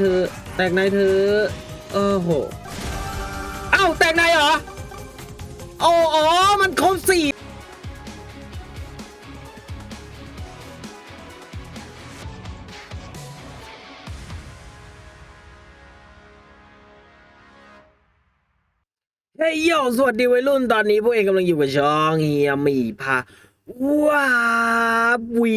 เธอแตกในเธอโอ้โหเอ้าแตกในเหรอโอ้อ๋อมันครบสี่เฮ้ยโยสวัสดีวัยรุ่นตอนนี้พวกเองกำลังอยู่กับช่องเฮียมีพาว้าวี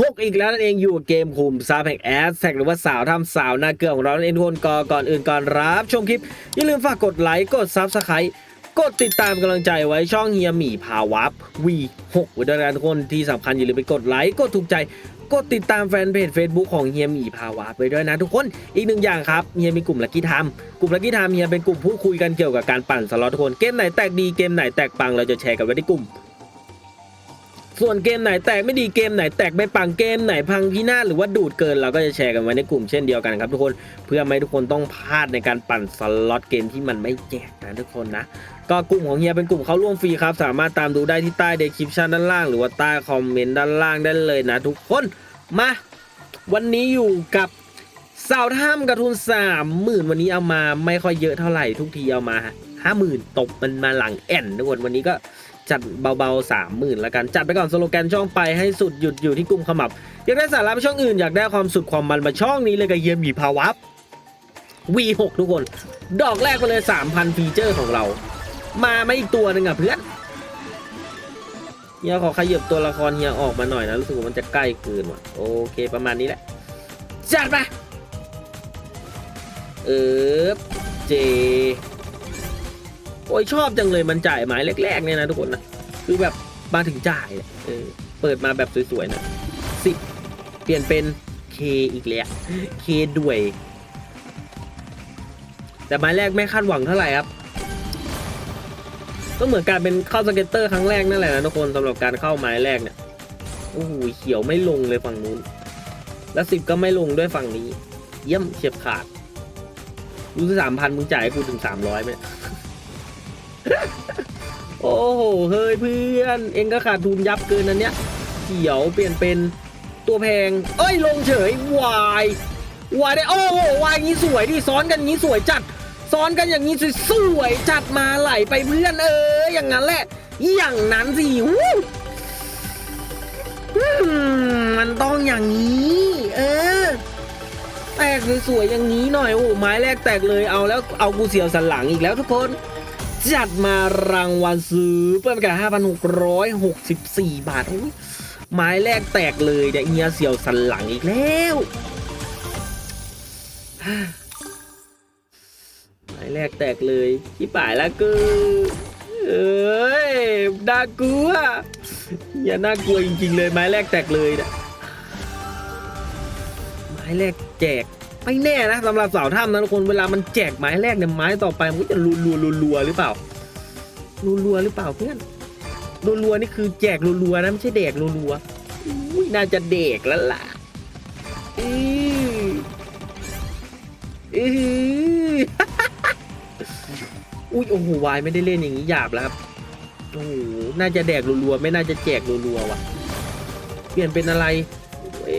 หกอีกแล้วนั่นเองอยู่เกมคุมซาแพกแอสแท็กหรือว่าสาวทำสาวหน้าเกลือของเรานั่นเองทุกคนก่อนก่อนอื่นก่อนรับชมคลิป อย่าลืมฝากกดไลค์กดซับสไครต์กดติดตามกำลังใจไว้ช่องเฮียหมี่พาวับวีหกไว้ด้วยนะทุกคนที่สำคัญอย่าลืมไปกดไลค์กดถูกใจ กดติดตามแฟนเพจ Facebook ของเฮียหมี่พาวับไปด้วยนะทุกคนอีกหนึ่งอย่างครับเฮียมีกลุ่มลักกี้ทม์กลุ่มลักกี้ทม์เฮียเป็นกลุ่มพูดคุยกันเกี่ยวกับการปั่นสล็อตทุกคนเกมไหนแตกดีเกมไหนแตกปังเราจะแชร์กันไว้ในกลุ่ม ส่วนเกมไหนแตกไม่ดีเกมไหนแตกไม่ปังเกมไหนพังพินาศหรือว่าดูดเกินเราก็จะแชร์กันไว้ในกลุ่มเช่นเดียวกันครับทุกคนเพื่อไม่ทุกคนต้องพลาดในการปั่นสล็อตเกมที่มันไม่แจกนะทุกคนนะก็กลุ่มของเฮียเป็นกลุ่มเข้าร่วมฟรีครับ สามารถตามดูได้ที่ใต้เดคริปชันด้านล่าง หรือว่าใต้คอมเมนต์ด้านล่างได้เลยนะ ทุกคนมาวันนี้อยู่กับสาวถ้ำกระทุนสามหมื่นวันนี้เอามาไม่ค่อยเยอะเท่าไหร่ทุกทีเอามาห้าหมื่นตกมันมาหลังแอนทุกคนวันนี้ก็ จัดเบาๆสามหมื่นละกัน จัดไปก่อนสโลแกนช่องไปให้สุดหยุดอยู่ที่กลุ่มขมับ อยากได้สาระไปช่องอื่นอยากได้ความสุดความมันมาช่องนี้เลยกับเยี่ยมหมีภาวับ V6 ทุกคน ดอกแรกไปเลย 3,000 ฟีเจอร์ของเรา มาไม่อีกตัวหนึ่งอะเพื่อนเฮียขอขยับตัวละครเฮียออกมาหน่อยนะ รู้สึกว่ามันจะใกล้เกินว่ะโอเคประมาณนี้แหละ จัดไปเออเจ โอ้ยชอบจังเลยมันจ่ายหมายแรกๆเนี่ยนะทุกคนนะคือแบบมาถึงจ่ายเนี่ยเออเปิดมาแบบสวยๆนะสิบเปลี่ยนเป็นเคอีกแล้วเคด้วย แต่หมายแรกไม่คาดหวังเท่าไหร่ครับก็เหมือนการเป็นเข้าสเก็ตเตอร์ครั้งแรกนั่นแหละนะทุกคนสำหรับการเข้าหมายแรกเนี่ยโอ้โหเขียวไม่ลงเลยฝั่งนู้น แล้วสิบก็ไม่ลงด้วยฝั่งนี้ เยี่ยมเฉียบขาด รู้สามพันมึงจ่ายให้กูถึงสามร้อยไหม โอ้โห เฮ้ยเพื่อน เองก็ขาดทุนยับเกินอันเนี้ย เขียวเปลี่ยนเป็นตัวแพง เอ้ยลงเฉยวายวายได้โอ้โหวายงี้สวยดิซ้อนกันงี้สวยจัด ซ้อนกันอย่างนี้สวยจัดมาไหลไปเพื่อนเอออย่างนั้นแหละ อย่างนั้นสิวู้มันต้องอย่างนี้ เออ แตกสวยๆอย่างนี้หน่อยโอ้ไม้แรกแตกเลยเอาแล้วเอากูเสียวสันหลังอีกแล้วทุกคน จัดมารางวัลซื้อเพิ่มกัน5,664 บาทไม้แรกแตกเลยเดี๋ยวเฮียเสียวสันหลังอีกแล้วไม้แรกแตกเลยที่ป่ายแล้วกูเอ้ยน่ากลัวอย่าน่ากลัวจริงๆเลยไม้แรกแตกเลยนะไม้แรกแจก ไม่แน่นะสำหรับสาวถ้ำนะทุกคนเวลามันแจกไม้แรกเนี่ยไม้ต่อไปมันก็จะรัวรัวรัวรัวหรือเปล่ารัวรัวหรือเปล่าเพื่อนรัวรัวนี่คือแจกรัวรัวนะไม่ใช่แดกรัวรัวอุ้ยน่าจะเด็กแล้วล่ะอืออืออุ้ยโอ้โหวายไม่ได้เล่นอย่างนี้หยาบแล้วครับโอ้โหน่าจะแดกรัวๆไม่น่าจะแจกรัวๆว่ะ เปลี่ยนเป็นอะไรเอ๊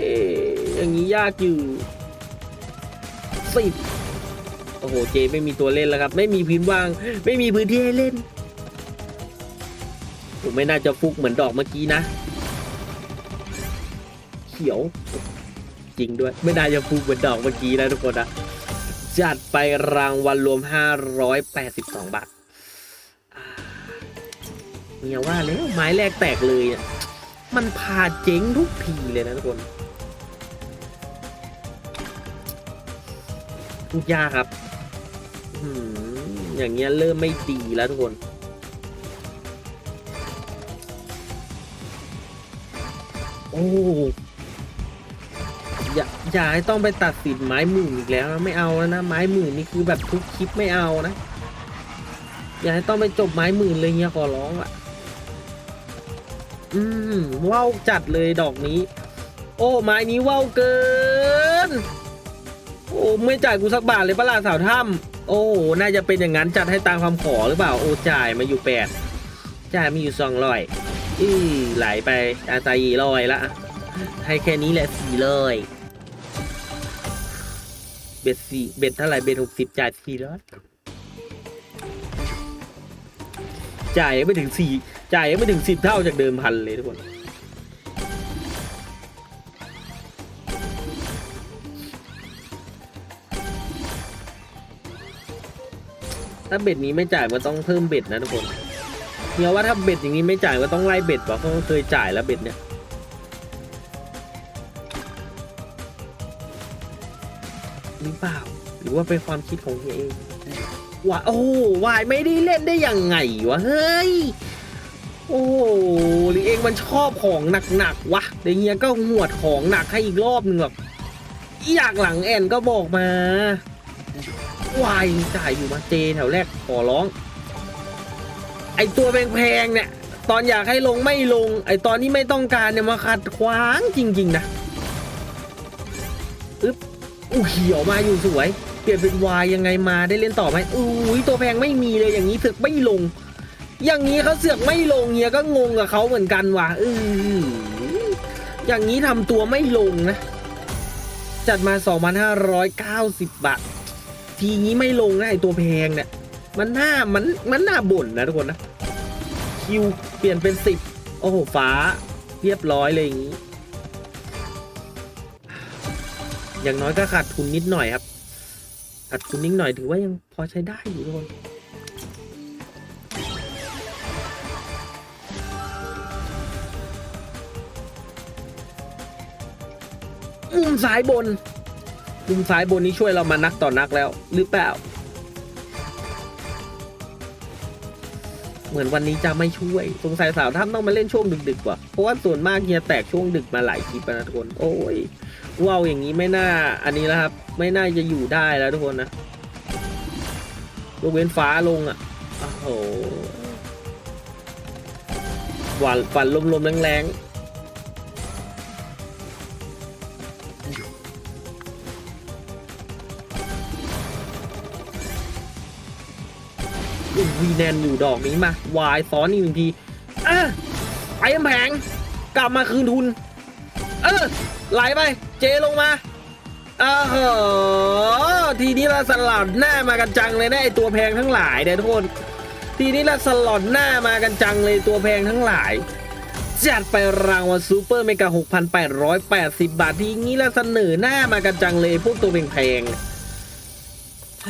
อย่างนี้ยากอยู่ สิบโอ้โหเจไม่มีตัวเล่นแล้วครับ ไม่มีพื้นว่าง ไม่มีพื้นที่ให้เล่นผมไม่น่าจะฟุกเหมือนดอกเมื่อกี้นะ เขียว จริงด้วย ไม่น่าจะฟุกเหมือนดอกเมื่อกี้นะทุกคนนะจัดไปรางวัลรวม 582 บาทอ่าเนี่ยว่าแล้วไม้แรกแตกเลยอะ มันพาเจ๊งทุกทีเลยนะทุกคน พูดยากครับอืมอย่างเงี้ยเริ่มไม่ดีแล้วทุกคน โอ้อย่าอย่าให้ต้องไปตัดสินไม้หมื่นอีกแล้วนะไม่เอาแล้วนะไม้หมื่นนี่คือแบบทุกคลิปไม่เอานะ อย่าให้ต้องไปจบไม้หมื่นเลยเฮียขอร้องละอืมว้าวจัดเลยดอกนี้ โอ้ไม้นี้ว้าวเกินโอ้ไม่จ่ายกูสักบาทเลยปะล่ะสาวถ้ำโอ้น่าจะเป็นอย่างนั้นจัดให้ตามคำขอหรือเปล่าโอ้จ่ายมาอยู่แปดจ่ายมาอยู่สองร้อยอือไหลไปอาตายร้อยละให้แค่นี้แหละสี่ร้อยเบ็ดสี่เบ็ดเท่าไหร่เบ็ดหกสิบจ่ายสี่ร้อยจ่ายไม่ถึงสี่จ่ายไม่ถึงสิบเท่าจากเดิมพันเลยทุกคน ถ้าเบ็ดนี้ไม่จ่ายมันต้องเพิ่มเบ็ดนะทุกคนเฮียว่าถ้าเบ็ดอย่างนี้ไม่จ่ายก็ต้องไล่เบ็ดว่ะเพราะเคยจ่ายแล้วเบ็ดเนี่ยหรือเปล่า หรือว่าเป็นความคิดของเฮียเองว่าโอ้วายไม่ได้เล่นได้ยังไงวะเฮ้ยโอ้หรือเองมันชอบของหนักๆวะเดี๋ยวเฮียก็หวดของหนักให้อีกรอบหนึ่งหรอกอยากหลังแอนก็บอกมาวายจ่ายอยู่มาเจแถวแรกขอร้อง ไอตัวแพงๆเนี่ย ตอนอยากให้ลงไม่ลง ไอตอนที่ไม่ต้องการเนี่ยมาขัดขวางจริง ๆ นะอึ๊บอู้เขียวมาอยู่สวย เปลี่ยนเป็นวายยังไงมาได้เล่นต่อไหมอุ้ยตัวแพงไม่มีเลยอย่างนี้เสือกไม่ลง อย่างนี้เขาเสือกไม่ลงเฮียก็งงกับเขาเหมือนกันว่ะเอออย่างนี้ทำตัวไม่ลงนะ จัดมา 2,590 บาท ทีนี้ไม่ลงนะไอตัวแพงเนี่ยมันหน่ามันมันหน่าบ่นนะทุกคนนะคิวเปลี่ยนเป็นสิบโอ้โหฟ้าเรียบร้อยเลยอย่างนี้ อย่างน้อยก็ขาดทุนนิดหน่อยครับขาดทุนนิดหน่อยถือว่ายังพอใช้ได้อยู่ทุกคนมุมซ้ายบน มุมซ้ายบนนี้ช่วยเรามานักต่อนักแล้วหรือเปล่า เหมือนวันนี้จะไม่ช่วย สงสัยสาวท่ามต้องมาเล่นช่วงดึกๆกว่าเพราะว่าส่วนมากเฮียแตกช่วงดึกมาหลายคลิปนะทุกคน โอ้ยว้าวอย่างนี้ไม่น่าอันนี้แล้วครับ ไม่น่าจะอยู่ได้แล้วทุกคนนะยกเว้นฟ้าลงอะโอ้โหหวานฝันลมๆแรงๆ วีแนนอยู่ดอกนี้มาวายซ้อนอีกหนึ่งทีเออไปกำแพงกลับมาคืนทุน เออไหลไป เจลงมาเออทีนี้เราสลัดหน้ามากันจังเลยนะไอตัวแพงทั้งหลายเดี๋ยวทุกคนทีนี้เราสลัดหน้ามากันจังเลยตัวแพงทั้งหลายจัดไปรางวัลซูเปอร์เมกา 6,880 บาท ทีนี้เราเสนอหน้ามากันจังเลยพวกตัวแพงๆ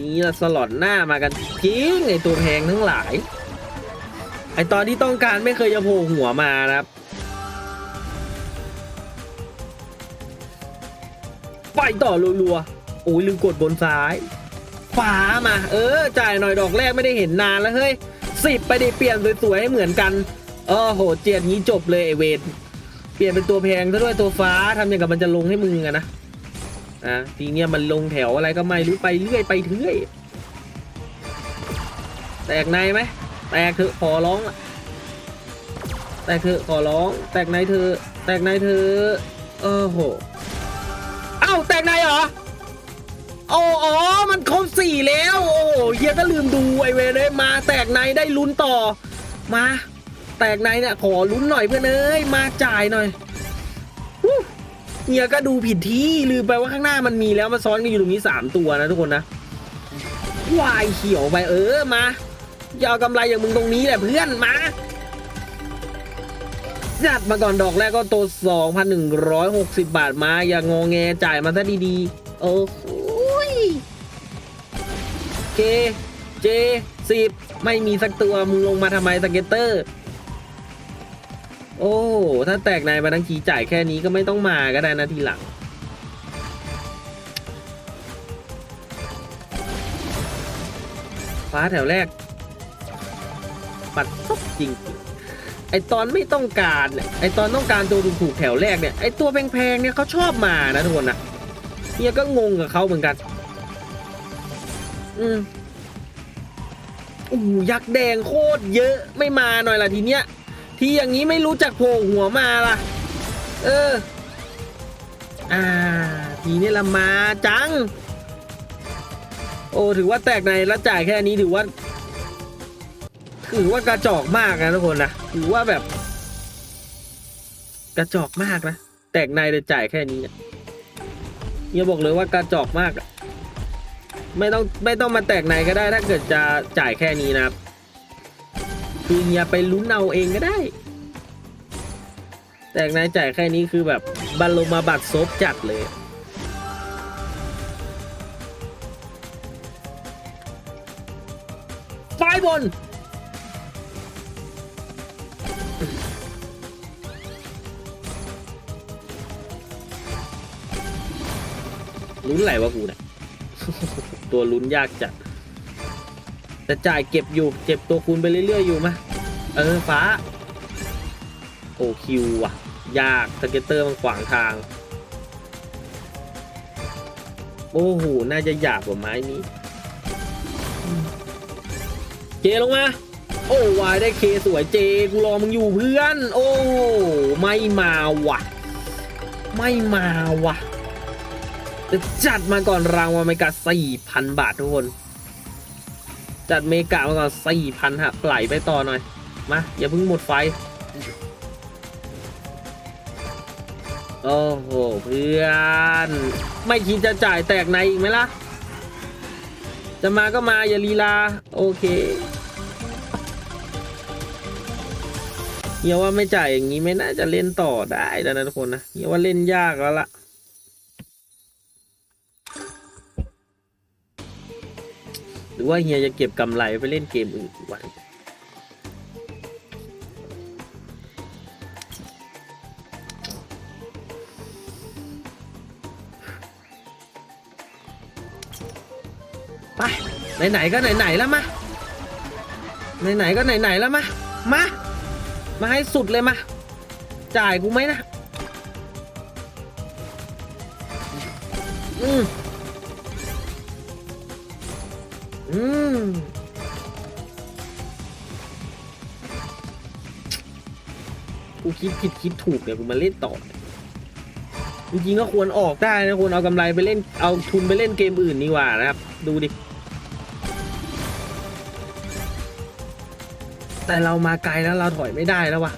นี้เราสลอดหน้ามากันจริงไอตัวแพงทั้งหลาย ไอตอนที่ต้องการไม่เคยจะโผล่หัวมานะครับ ไปต่อรัวๆโอ้ยลืมกดบนซ้ายฟ้ามา เออ จ่ายหน่อยดอกแรกไม่ได้เห็นนานแล้วเฮ้ยสิบไปดิเปลี่ยนสวยๆให้เหมือนกันเออโหเจียดงี้จบเลยไอเวนเปลี่ยนเป็นตัวแพงซะด้วยตัวฟ้าทำอย่างกับมันจะลงให้มึงอะนะ อะทีเนี้ยมันลงแถวอะไรก็ไม่รู้ไปเรื่อยไปเรื่อยแตกในไหมแตกเถอะขอร้องละแตกเถอะขอร้อง แตกในเธอ แตกในเธอ เออโหเอ้าแตกในเหรอโอ้อ๋อ มันครบสี่แล้ว โอ้เฮียก็ลืมดูไอเวเลยมาแตกในได้ลุ้นต่อ มา แตกในเนี่ยขอลุ้นหน่อยเพื่อนเอ้ยมาจ่ายหน่อย เฮียก็ดูผิดที่ลืมไปว่าข้างหน้ามันมีแล้วมาซ้อนกันอยู่ตรงนี้สามตัวนะทุกคนนะวายเขียวไปเออมาอย่าเอากำไรอย่างมึงตรงนี้แหละเพื่อนมาจัดมาก่อนดอกแรกก็ตัวสองพันหนึ่งร้อยหกสิบบาทมาอย่างงอแงจ่ายมาซะดีๆ โอ้โหยเคเจสิบไม่มีสักตัวมึงลงมาทำไมสเก็ตเตอร์ โอ้ ถ้าแตกในมาทั้งทีจ่ายแค่นี้ก็ไม่ต้องมาก็ได้นะทีหลัง ฟ้าแถวแรก ปัดซบจริงไอตอนไม่ต้องการเนี่ยไอตอนต้องการตัวถูกๆแถวแรกเนี่ยไอตัวแพงๆเนี่ยเขาชอบมานะทุกคนนะเฮียก็งงกับเขาเหมือนกัน อืมโอ้ยักษ์แดงโคตรเยอะไม่มาหน่อยละทีเนี้ย ทีอย่างนี้ไม่รู้จักโผล่หัวมาล่ะ เออ อ่า ทีนี้ละมาจัง โอ้ถือว่าแตกในแล้วจ่ายแค่นี้ถือว่า ถือว่ากระจอกมากนะทุกคนนะถือว่าแบบ กระจอกมากนะ แตกในแต่จ่ายแค่นี้เฮียบอกเลยว่ากระจอกมากอะไม่ต้องไม่ต้องมาแตกในก็ได้ถ้าเกิดจะจ่ายแค่นี้นะครับ คือเฮียไปลุ้นเอาเองก็ได้ แตกในจ่ายแค่นี้คือแบบบัลลมาบัตรซบจัดเลยไฟบนลุ้นไหลวะกูเนี่ยตัวลุ้นยากจัด แต่จ่ายเก็บอยู่เก็บตัวคูณไปเรื่อยๆอยู่มะเออฟ้า โอ้คิวว่ะ ยากสเก็ตเตอร์มันขวางทาง โอ้โห น่าจะหยาบกว่าไม้นี้ เจลงมา โอ้วายได้เคสวยเจ กูรอมึงอยู่เพื่อน โอ้ ไม่มาว่ะ ไม่มาว่ะ จะจัดมาก่อนรางวัลเมกาสี่พันบาททุกคน จัดเมกามาก่อนสี่พันฮะไหลไปต่อหน่อย มา อย่าเพิ่งหมดไฟ โอ้โห เพื่อน ไม่คิดจะจ่ายแตกในอีกไหมล่ะ จะมาก็มาอย่าลีลา โอเคเฮียว่าไม่จ่ายอย่างนี้ไม่น่าจะเล่นต่อได้แล้วนะทุกคนนะเฮียว่าเล่นยากแล้วล่ะ รือว่าเฮียจะเก็บกำไรไปเล่นเกมอื่นวะไปไหนๆก็ไหนๆแล้วมาไหนๆก็ไหนๆแล้วมามา มาให้สุดเลยมา จ่ายกูไหมนะ คิดผิดคิดถูกเนี่ยกูมาเล่นต่อ จริงๆก็ควรออกได้นะควรเอากำไรไปเล่นเอาทุนไปเล่นเกมอื่นดีกว่านะครับ ดูดิ แต่เรามาไกลแล้วเราถอยไม่ได้แล้ววะ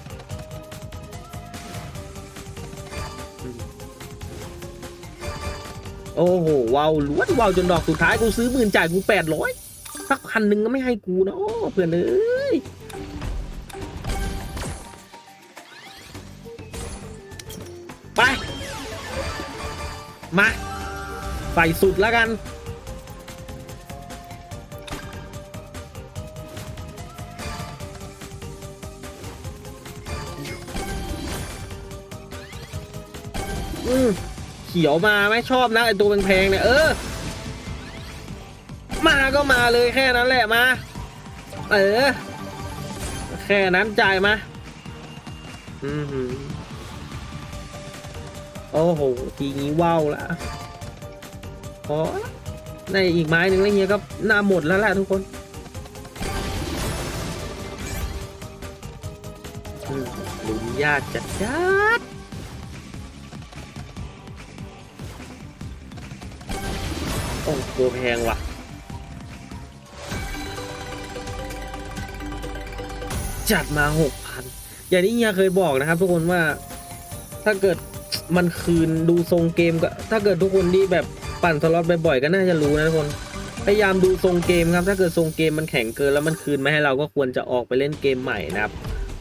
โอ้โหว้าวล้วนว้าวจนดอกสุดท้ายกูซื้อหมื่นจ่ายกูแปดร้อยสักพันหนึ่งก็ไม่ให้กูนะโอ้เพื่อนเอ้ย ใส่สุดแล้วกัน อืมเขียวมาไหม่ชอบนะไอตัวแพงๆเนี่ย เออ มาก็มาเลยแค่นั้นแหละมา เออ แค่นั้นจ่ายมาอือหือโอ้โห ทีนี้ว้าวละ พอละในอีกไม้หนึ่งแล้วเฮียก็หน้าหมดแล้วแหละทุกคนลุ้นยากจัดจัดโอ้ตัวแพงว่ะจัดมาหกพันอย่างที่เฮียเคยบอกนะครับ ทุกคนว่าถ้าเกิดมันคืนดูทรงเกมก็ ถ้าเกิดทุกคนที่แบบ ปั่นสล็อตบ่อยๆก็น่าจะรู้นะทุกคนพยายามดูทรงเกมครับ ถ้าเกิดทรงเกมมันแข็งเกินแล้วมันคืนมาให้เราก็ควรจะออกไปเล่นเกมใหม่นะครับ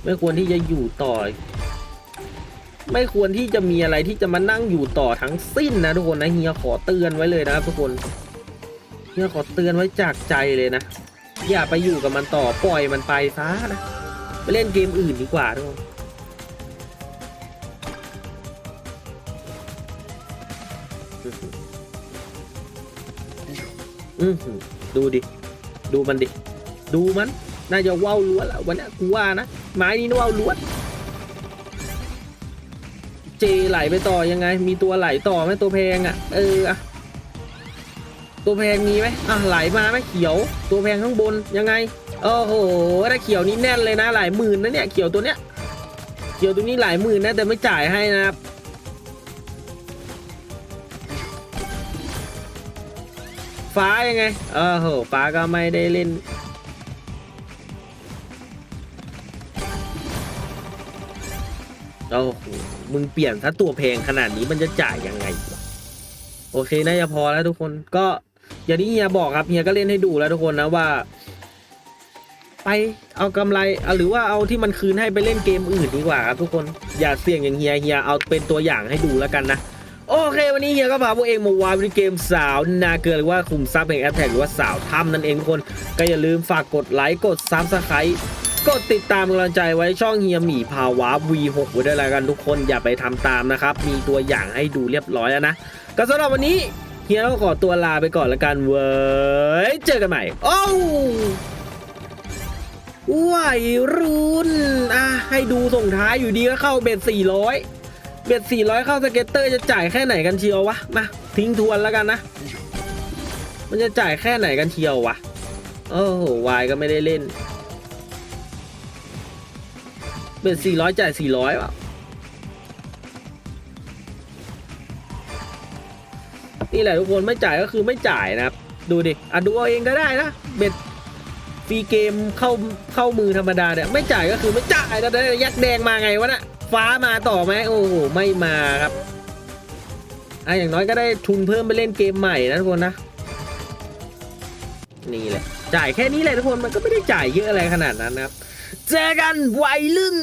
ไม่ควรที่จะอยู่ต่อ ไม่ควรที่จะมีอะไรที่จะมานั่งอยู่ต่อทั้งสิ้นนะทุกคนนะเฮียขอเตือนไว้เลยนะครับทุกคนเฮียขอเตือนไว้จากใจเลยนะ อย่าไปอยู่กับมันต่อปล่อยมันไปซะนะไปเล่นเกมอื่นดีกว่าทุกคนอือ หืดูดิ ดูมันดิ ดูมัน น่าจะว่าวล้วนแล้ววันนี้กูว่านะ ไม้นี้น่าว่าวล้วน เจไหลไปต่อยังไง มีตัวไหลต่อไหมตัวแพงอะ เอออะตัวแพงมีไหมอะไหลมาไหมเขียว ตัวแพงข้างบนยังไง โอ้โหถ้าเขียวนี่แน่นเลยนะ หลายหมื่นนะเนี่ย เขียวตัวเนี้ย เขียวตัวนี้หลายหมื่นนะแต่ไม่จ่ายให้นะครับ ฟ้ายังไง เออโหฟ้าก็ไม่ได้เล่น โอ้โห มึงเปลี่ยนถ้าตัวเพลงขนาดนี้มันจะจ่ายยังไงวะโอเคน่าจะพอแล้วทุกคน ก็อย่างที่เฮียบอกครับเฮียก็เล่นให้ดูแล้วทุกคนนะว่า ไปเอากำไรหรือว่าเอาที่มันคืนให้ไปเล่นเกมอื่นดีกว่าครับทุกคนอย่าเสี่ยงอย่างเฮียเฮียเอาเป็นตัวอย่างให้ดูแล้วกันนะ โอเค วันนี้เฮียก็พาพวกเองมาวายในเกมสาวนาเกลือหรือว่าคุมซับแห่งแอปแท็กหรือว่าสาวถ้ำนั่นเองทุกคน ก็อย่าลืมฝากกดไลค์กดซับสไครต์กดติดตามกำลังใจไว้ช่องเฮียหมีภาวะ V6 ไว้ด้วยแล้วกันทุกคนอย่าไปทำตามนะครับ มีตัวอย่างให้ดูเรียบร้อยแล้วนะก็สำหรับวันนี้เฮียต้องขอตัวลาไปก่อนล้วกันเว้ยเจอกันใหม่โอ้วัยรุ่นอะให้ดูส่งท้ายอยู่ดีก็เข้าเบ็ด400 เบ็ด400 เข้าสเก็ตเตอร์จะจ่ายแค่ไหนกันเชียววะ มา ทิ้งทวนแล้วกันนะ มันจะจ่ายแค่ไหนกันเชียววะ โอ้โหวายก็ไม่ได้เล่น เบ็ด400 จ่าย 400ว่ะนี่แหละทุกคนไม่จ่ายก็คือไม่จ่ายนะครับ ดูดิอะดูเอาเองก็ได้นะ เบ็ดฟรีเกมเข้าเข้ามือธรรมดาเนี่ยไม่จ่ายก็คือไม่จ่ายแล้วยักแดงมาไงวะน่ะ ฟ้ามาต่อไหมโอ้โหไม่มาครับอะอย่างน้อยก็ได้ทุนเพิ่มไปเล่นเกมใหม่นะทุกคนนะ นี่แหละ จ่ายแค่นี้แหละทุกคนมันก็ไม่ได้จ่ายเยอะอะไรขนาดนั้นนะครับ เจอกันไวัยรุ่น